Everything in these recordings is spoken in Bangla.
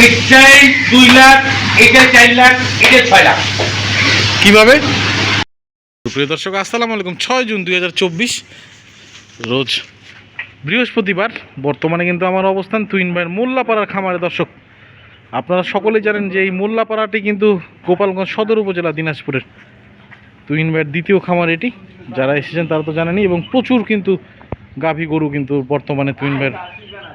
এইটাই দুই লাখ এইটাই চার লাখ এইটাই ছয় লাখ। কীভাবে? প্রিয় দর্শক আসসালামু আলাইকুম। ছয় জুন দু হাজার চব্বিশ রোজ বৃহস্পতিবার। বর্তমানে কিন্তু আমার অবস্থান তুইন ভাইয়ের মোল্লাপাড়ার খামারে। দর্শক আপনারা সকলেই জানেন যে এই মোল্লাপাড়াটি কিন্তু গোপালগঞ্জ সদর উপজেলা দিনাজপুরের তুইন ভাইয়ের দ্বিতীয় খামার এটি। যারা এসেছেন তারা তো জানেনই এবং প্রচুর কিন্তু গাভী গরু কিন্তু বর্তমানে তুইন ভাইয়ের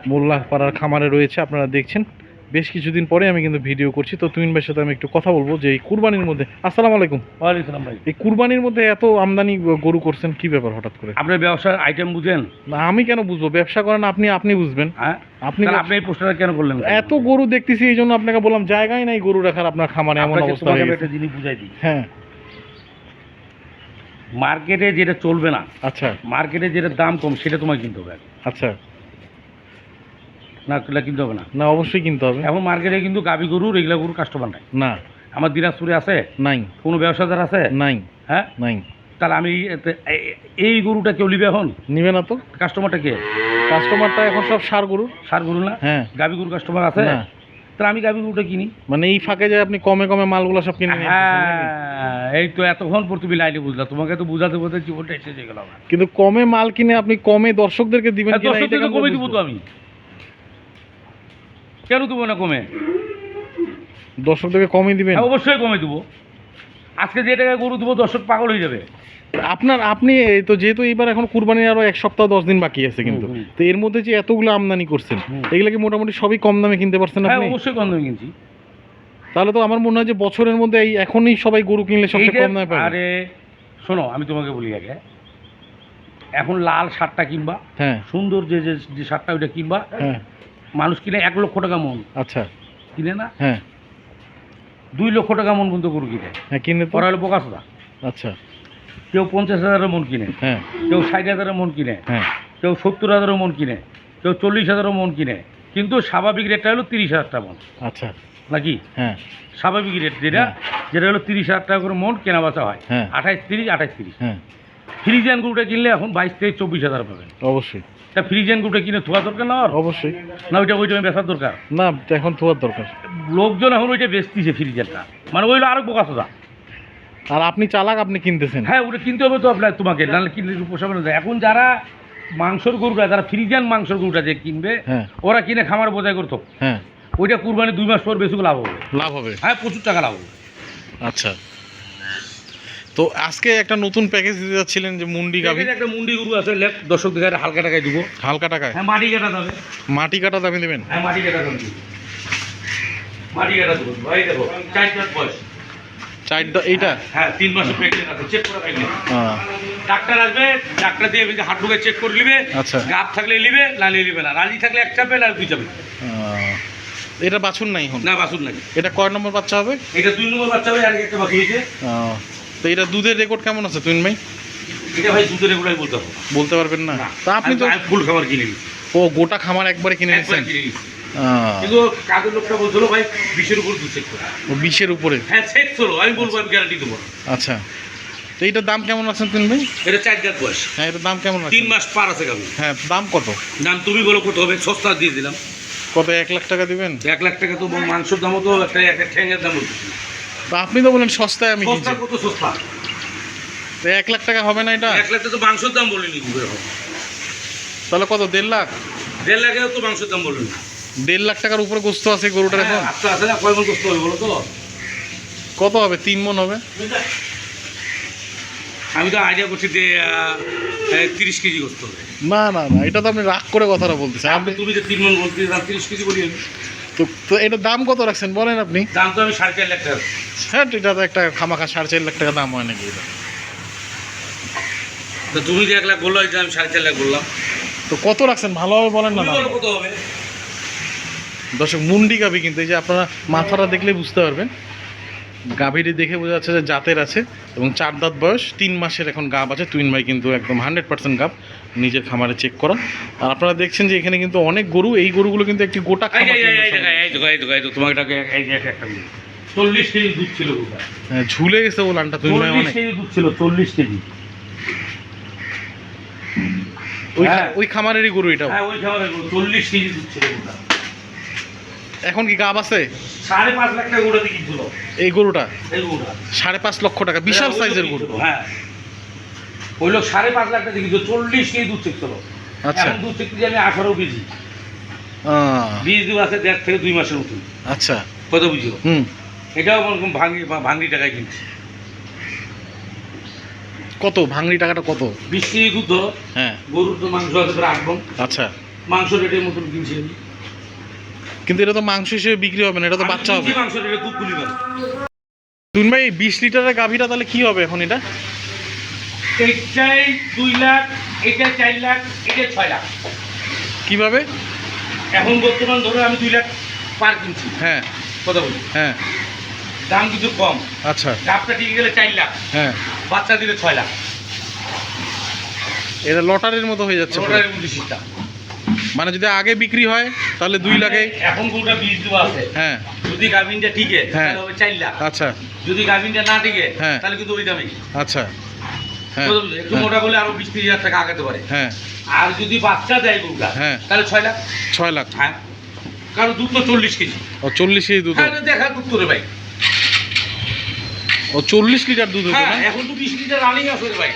মোল্লাপাড়ার খামারে রয়েছে আপনারা দেখছেন। বেশ কিছুদিন পরে আমি কিন্তু ভিডিও করছি। তো ভাইয়ের সাথে আমি একটু কথা বলব যে এই কুরবানির মধ্যে আসসালামু আলাইকুম। ওয়ালাইকুম ভাই। এই কুরবানির মধ্যে এত আমদানি গরু করছেন কি ব্যাপার হঠাৎ করে? আপনার ব্যবসার আইটেম বুঝেন? না আমি কেন বুঝব? ব্যবসা করেন আপনি আপনি বুঝবেন। হ্যাঁ? আপনি আপনি এই প্রশ্নটা কেন করলেন এত গরু দেখতেছি এই জন্য আপনাকে বললাম জায়গায় নাই গরু রাখার আপনার খামারে এমন অবস্থা হয়ে একটা জিনিস বুঝাই দিই। হ্যাঁ। মার্কেটে যেটা চলবে না আচ্ছা। মার্কেটে যেটা দাম কম সেটা তোমায় কিনতে হবে। আচ্ছা। না সেটা কিনতে হবে না। না অবশ্যই কিনতে হবে। এখন মার্কেটে কিন্তু গাবি গরু রেগুলার গরু কাস্টমার নাই। না। আমার দিনাজপুরে আছে? নাই। কোনো ব্যবসাদার আছে? নাই। হ্যাঁ? নাই। তাহলে আমি এই গরুটা কেউ নিবে এখন? নিবে না তো। কাস্টমারটা কে? কাস্টমারটা এখন সব সার গরু। সার গরু না? হ্যাঁ। গাবি গরু কাস্টমার আছে? না। তাহলে আমি গাবি গরুটা কিনি। মানে এই ফাঁকে যে আপনি কমে কমে মালগুলো সব কিনে? হ্যাঁ এই তো এতক্ষণ পর তুমি লাইনে বুঝলা তোমাকে তো বুঝাতে বুঝাতে জীবনটা এসে গেল কিন্তু কমে মাল কিনে আপনি কমে দর্শকদেরকে দিবেন হ্যাঁ, দর্শকদেরকে কমে দিব তো আমি। কেন দেবো না কমে? দর্শকদেরকে কমে দিবেন। হ্যাঁ অবশ্যই কমে দেবো। আজকে যে টাকায় গরু দেবো দর্শক পাগল হয়ে যাবে। আপনার আপনি এই তো যেহেতু এইবার এখন কুরবানির আরও এক সপ্তাহ দশ দিন বাকি আছে কিন্তু। তো এর মধ্যে যে এতগুলো আমদানি করছেন এগুলো কি মোটামুটি সবই কম দামে কিনতে পারছেন হ্যাঁ আপনি? অবশ্যই কম দামে কিনছি। তাহলে তো আমার মনে হয় যে বছরের মধ্যে এই এখনই সবাই গরু কিনলে সবচেয়ে কম দামে পাবে আরে শোনো আমি তোমাকে বলি আগে। এখন লাল শার্টটা কিনবা। হ্যাঁ। সুন্দর যে যে যে শার্টটা ওইটা কিনবা। হ্যাঁ। মানুষ কিনে এক লক্ষ টাকা মন। আচ্ছা। কিনে না? হ্যাঁ। দুই লক্ষ টাকা মন পর্যন্ত গরু কিনে। হ্যাঁ কিনে ওরা হলো বোকা সোদা। আচ্ছা। কেউ পঞ্চাশ হাজারের মন কিনে। হ্যাঁ। কেউ ষাট হাজারের মন কিনে। হ্যাঁ। কেউ সত্তর হাজারের মন কিনে। কেউ চল্লিশ হাজারের মন কিনে। কিন্তু স্বাভাবিক রেটটা হলো তিরিশ হাজার টাকা মন। আচ্ছা। নাকি? হ্যাঁ। স্বাভাবিক রেট যেটা যেটা হলো তিরিশ হাজার টাকা করে মন কেনা বেচা হয়। হ্যাঁ। আঠাইশ তিরিশ আঠাইশ তিরিশ। হ্যাঁ। ফ্রিজিয়ান গরুটা কিনলে এখন বাইশ থেকে চব্বিশ হাজার পাবেন। অবশ্যই। তা ফ্রিজিয়ান গরুটা কিনে থোয়া দরকার না আর? অবশ্যই। না ওইটা ওইটা বেচার দরকার? না এখন থোয়ার দরকার। লোকজন এখন ওইটা বেচতিছে ফ্রিজিয়ানটা মানে ওইগুলো আরও বোকা সোজা। আর আপনি চালাক আপনি কিনতেছেন। হ্যাঁ ওটা কিনতে হবে তো আপনার তোমাকে। নাহলে কিনলে পোষাবে না এখন যারা মাংসর গরুটা যারা ফ্রিজিয়ান মাংসর গরুটা যে কিনবে হ্যাঁ। ওরা কিনে খামার বোঝাই করতো। হ্যাঁ। ওইটা কুরবানি দুই মাস পর বেশি লাভ হবে। লাভ হবে। হ্যাঁ প্রচুর টাকা লাভ হবে। আচ্ছা। তো আজকে একটা নতুন প্যাকেজ দিতে যাচ্ছিলেন যে মুন্ডি গাভি। একটা মুন্ডি গরু আছে লেখ দর্শক দেখে হালকা টাকায় দিব। হালকা টাকায়? হ্যাঁ মাটি কাটা যাবে মাটি কাটা দামে দেবেন? হ্যাঁ মাটি কাটা যাবে মাটি কাটা দেবো। ভাই দেখো চার মাস বয়স। চার এইটা? হ্যাঁ তিন মাসের প্রেগনেন্ট আছে চেক করে প্রেগনেন্ট ডাক্তার আসবে ডাক্তার দিয়ে চেক করে নিবে। আচ্ছা। গাপ থাকলে নিবে না নিবে না। রাজি থাকলে এক চাপে না দুই চাপে এটা বাছুর নাই না বাসুন নাকি এটা কয় নম্বর বাচ্চা হবে? এটা দুই নম্বর বাচ্চা হবে আর একটা বাকি হয়েছে। তো এটা দুধের রেকর্ড কেমন আছে তুইন ভাই? এটা ভাই দুধের এগুলাই বলতে হবে বলতে পারবেন না? তা আপনি তো ফুল খাবার কিনে ও গোটা খামার একবারে কিনে আহ, কিন্তু কাজের লোকটা বলছিল ভাই বিশের উপর দুধ চেক ও বিশের উপরে? হ্যাঁ চেক করো আমি বলব আমি গ্যারান্টি দেবো। আচ্ছা। তো এইটার দাম কেমন আছেন তুইন ভাই? এটা চার জাত বয়স। হ্যাঁ এটার দাম কেমন আছে? তিন মাস পার আছে হ্যাঁ দাম কত? দাম তুমি বলো কত হবে? সস্তা দিয়ে দিলাম। কত এক লাখ টাকা দিবেন? এক লাখ টাকা তো মাংসের দামও তো একটা একটা ঠ্যাঙের দাম আপনি তো বলেন সস্তায় আমি সস্তা কত সস্তা? তো এক লাখ টাকা হবে না এটা? এক লাখ তো মাংসের দাম বলিনি তাহলে কত দেড় লাখ? দেড় লাখের তো মাংসের দাম বলিনি। দেড় লাখ টাকার উপরে গোস্ত আছে গরুটার এখন? আচ্ছা আছে না কয় মন কষ্ট হবে বলো তো? কত হবে তিন মন হবে? আমি তো আইডিয়া করছি যে তিরিশ কেজি করতে হবে। না না না এটা তো আপনি রাগ করে কথাটা বলতেছেন। আপনি তুমি যে তিন মন বলতে তিরিশ কেজি করি আমি। তো তো এটার দাম কত রাখছেন? বলেন আপনি। দাম তো আমি সাড়ে চার লাখ টাকা। হ্যাঁ এটা তো একটা খামাখা সাড়ে চার লাখ টাকা দাম হয় নাকি এটা? তো তুমি যে এক লাখ বলল এটা আমি সাড়ে চার লাখ বললাম। তো কত রাখছেন? ভালোভাবে বলেন না। কত হবে? দর্শক মুন্ডি গাভি কিন্তু এই যে আপনারা মাথাটা দেখলে বুঝতে পারবেন। গাভীটি দেখে বোঝা যাচ্ছে যে জাতের আছে এবং চার দাঁত বয়স তিন মাসের এখন গাব আছে টুইন ভাই কিন্তু একদম হান্ড্রেড পার্সেন্ট গাব নিজের খামারে চেক করা আর আপনারা দেখছেন যে এখানে কিন্তু অনেক গরু এই গরুগুলো কিন্তু একটি গোটা। চল্লিশ কেজি দুধ ছিল হ্যাঁ, ঝুলে গেছে ও লানটা ভাই অনেক কেজি দুধ ছিল চল্লিশ কেজি ওই হ্যাঁ। খামারেরই গরু এটাও হ্যাঁ ওই খাবারের গরু, চল্লিশ কেজি দুধ ছিল। এখন কি গাব আছে? সাড়ে পাঁচ লাখ টাকা গরুটা কিনছিল এই গরুটা? এই গরুটা। সাড়ে পাঁচ লক্ষ টাকা বিশাল সাইজের গরু। হ্যাঁ। ওই লোক সাড়ে পাঁচ লাখ টাকা কিনছিল চল্লিশ কেজি দুধ চেকছিল আচ্ছা। দুধ চেকতে আমি আঠারো কেজি। বীজ দুধ আছে দেড় থেকে দুই মাসের মতন। আচ্ছা। কত বুঝলো? হুম। এটাও ওরকম ভাঙ্গি ভাঙ্গি টাকায় কিনছি। কত? ভাঙড়ি টাকাটা কত? বিশ কেজি দুধ ধরো। হ্যাঁ। গরুর তো মাংস আছে আট। আচ্ছা। মাংস রেটের মতন কিনছি আমি। কিন্তু এটা তো মাংস হিসেবে বিক্রি হবে না এটা তো বাচ্চা হবে। তুমি ভাই বিশ লিটারের গাভীটা তাহলে কি হবে এখন এটা? এইটাই দুই লাখ এইটাই চার লাখ ছয় লাখ। কীভাবে? এখন বর্তমান ধরো আমি দুই লাখ পার কিনছি। হ্যাঁ। কথা বলি। হ্যাঁ। দাম কিন্তু কম। আচ্ছা। ডাবটা টিকে গেলে চার লাখ। হ্যাঁ। বাচ্চা দিলে ছয় লাখ। এটা লটারির মতো হয়ে যাচ্ছে। রোটারের মধ্যে সিস্টেম। মানে যদি আগে বিক্রি হয় তাহলে দুই লাখে এখন গরুটা বীজ দেওয়া আছে? হ্যাঁ। যদি গাভিনটা টিকে হ্যাঁ। তাহলে হবে চার লাখ। আচ্ছা। যদি গাভিনটা না টিকে হ্যাঁ। তাহলে কিন্তু ওই দামে। আচ্ছা। হ্যাঁ। একটু মোটা বলে আরও বিশ তিরিশ হাজার টাকা আগাতে পারে। হ্যাঁ। আর যদি বাচ্চা দেয় গরুটা হ্যাঁ। তাহলে ছয় লাখ। ছয় লাখ। হ্যাঁ। কারণ দুধ তো চল্লিশ কেজি। ও চল্লিশ কেজি দুধ হ্যাঁ দেখা দুধ তোরে ভাই। ও চল্লিশ লিটার দুধ হ্যাঁ এখন তো বিশ লিটার রানিং আছে ভাই।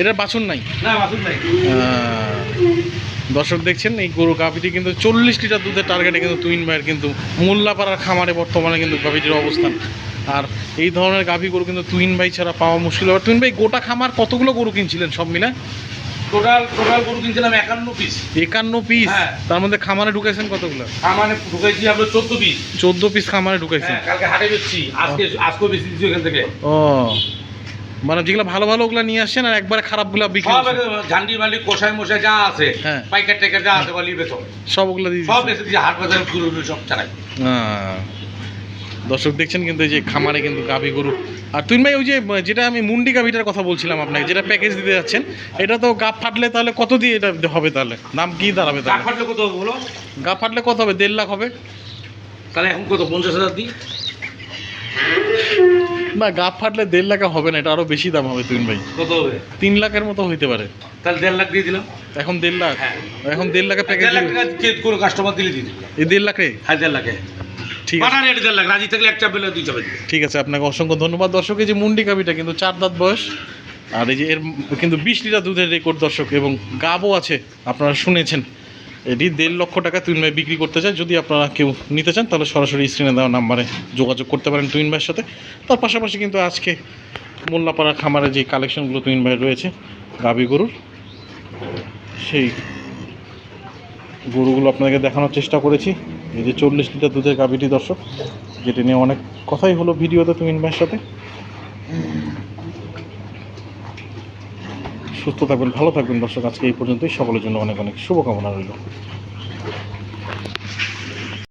এটার বাছুর নাই? দর্শক দেখছেন এই গরু গাভিটি কিন্তু চল্লিশ লিটার দুধের টার্গেটে কিন্তু তুইন ভাইয়ের কিন্তু মোল্লাপাড়ার খামারে বর্তমানে কিন্তু গাভিটির অবস্থান। আর এই ধরনের গাভি গরু কিন্তু তুইন ভাই ছাড়া পাওয়া মুশকিল। হবে তুইন ভাই গোটা খামার কতগুলো গরু কিনছিলেন সব মিলে? টোটাল টোটাল গরু কিনছিলাম একান্ন পিস একান্ন পিস হ্যাঁ। তার মধ্যে খামারে ঢুকেছেন কতগুলো? ঢুকাইছি আপনার চোদ্দ পিস চোদ্দ পিস খামারে ঢুকেছেন। হ্যাঁ কালকে হাটে বেচছি। আজকে আজকে বেশি দিচ্ছি এখান থেকে। ও মানে যেগুলো ভালো ভালো ওগুলো নিয়ে আসছেন আর একবারে খারাপগুলো বিক্রি। ঝান্ডি মালিক কষাই মশাই যা আছে হ্যাঁ। পাইকার টাইকার যা আছে বলি বেচো সব ওগুলো দিয়ে সব দিয়েছেন। দিয়ে হাট বাজারে ঘুরে সব চালাই দর্শক দেখছেন কিন্তু এই যে খামারে কিন্তু গাভি গরু। আর তুই ভাই ওই যে যেটা আমি মুন্ডি গাভিটার কথা বলছিলাম আপনাকে যেটা প্যাকেজ দিতে যাচ্ছেন এটা তো গাপ ফাটলে তাহলে কত দিয়ে এটা হবে তাহলে? দাম কি দাঁড়াবে তাহলে? ফাটলে কত হবে বলো? গাপ ফাটলে কত হবে? দেড় লাখ হবে। তাহলে এখন কত? পঞ্চাশ হাজার দিই? না গাপ ফাটলে দেড় লাখে হবে না এটা আরও বেশি দাম হবে তুই ভাই। কত হবে? তিন লাখের মতো হইতে পারে। তাহলে দেড় লাখ দিয়ে দিলাম। এখন দেড় লাখ? হ্যাঁ। এখন দেড় লাখে প্যাকেজ দেড় লাখ কোনো কাস্টমার দিলে দিয়ে এই দেড় লাখে? হ্যাঁ দেড় লাখে। ঠিক আছে। রেট দেড় লাখ রাজি থাকলে এক চাপ দুই চাপে ঠিক আছে আপনাকে অসংখ্য ধন্যবাদ। দর্শক এই যে মুন্ডি গাভিটা কিন্তু চার দাঁত বয়স আর এই যে এর কিন্তু বিশ লিটার দুধের রেকর্ড দর্শক এবং গাবও আছে আপনারা শুনেছেন। এটি দেড় লক্ষ টাকা তুইন ভাই বিক্রি করতে চায়। যদি আপনারা কেউ নিতে চান, তাহলে সরাসরি স্ক্রিনে দেওয়া নাম্বারে যোগাযোগ করতে পারেন তুইন ভাইয়ের সাথে। তার পাশাপাশি কিন্তু আজকে মোল্লাপাড়া খামারে যে কালেকশনগুলো তুইন ভাই রয়েছে, গাভি গরুর, সেই গরুগুলো আপনাদেরকে দেখানোর চেষ্টা করেছি। এই যে চল্লিশ লিটার দুধের গাভিটি দর্শক, যেটি নিয়ে অনেক কথাই হলো ভিডিওতে তুমিন ভাইয়ের সাথে। সুস্থ থাকবেন ভালো থাকবেন। দর্শক আজকে এই পর্যন্তই। সকলের জন্য অনেক অনেক শুভকামনা রইল।